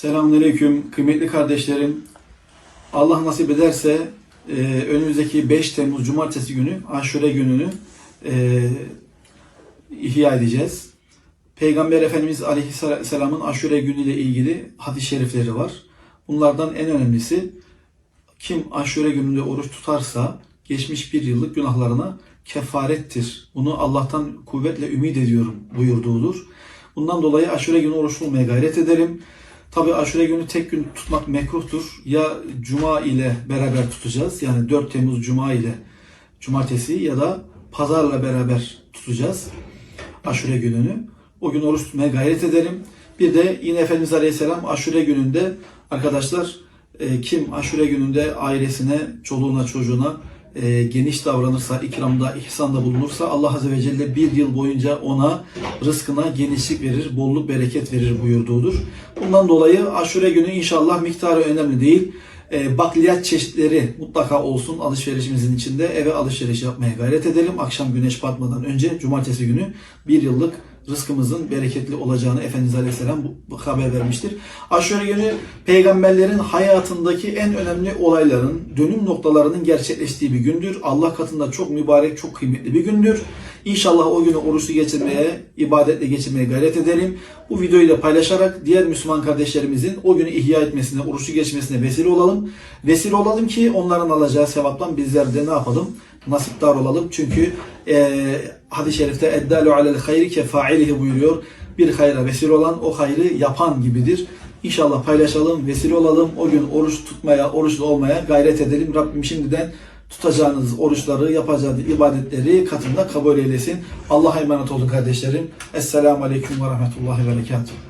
Selamünaleyküm kıymetli kardeşlerim. Allah nasip ederse e, önümüzdeki 5 Temmuz Cumartesi günü Aşure gününü e, ihya edeceğiz. Peygamber Efendimiz Aleyhisselam'ın Aşure günüyle ilgili hadis-i şerifleri var. Bunlardan en önemlisi kim Aşure gününde oruç tutarsa geçmiş bir yıllık günahlarına kefarettir. Bunu Allah'tan kuvvetle ümit ediyorum buyurduğudur. Bundan dolayı aşure günü oruç tutmaya gayret edelim. Tabi aşure günü tek gün tutmak mekruhtur. Ya cuma ile beraber tutacağız. Yani 4 Temmuz cuma ile cumartesi ya da pazarla beraber tutacağız aşure gününü. O gün oruç tutmaya gayret edelim. Bir de yine Efendimiz Aleyhisselam aşure gününde arkadaşlar e, kim aşure gününde ailesine, çoluğuna, çocuğuna e, geniş davranırsa, ikramda, ihsanda bulunursa Allah Azze ve Celle bir yıl boyunca ona rızkına genişlik verir, bolluk, bereket verir buyurduğudur. Bundan dolayı aşure günü inşallah miktarı önemli değil. E, bakliyat çeşitleri mutlaka olsun alışverişimizin içinde eve alışveriş yapmaya gayret edelim. Akşam güneş batmadan önce cumartesi günü bir yıllık rızkımızın bereketli olacağını Efendimiz Aleyhisselam bu, haber vermiştir. Aşure günü peygamberlerin hayatındaki en önemli olayların, dönüm noktalarının gerçekleştiği bir gündür. Allah katında çok mübarek, çok kıymetli bir gündür. İnşallah o günü oruçlu geçirmeye, ibadetle geçirmeye gayret edelim. Bu videoyu da paylaşarak diğer Müslüman kardeşlerimizin o günü ihya etmesine, oruçlu geçmesine vesile olalım. Vesile olalım ki onların alacağı sevaptan bizler de ne yapalım? Nasipdar olalım. Çünkü e, hadis-i şerifte eddalu alel hayri kefailihi buyuruyor. Bir hayra vesile olan o hayrı yapan gibidir. İnşallah paylaşalım, vesile olalım. O gün oruç tutmaya, oruçlu olmaya gayret edelim. Rabbim şimdiden tutacağınız oruçları, yapacağınız ibadetleri katında kabul eylesin. Allah'a emanet olun kardeşlerim. Esselamu Aleyküm ve Rahmetullahi ve Berekatuhu.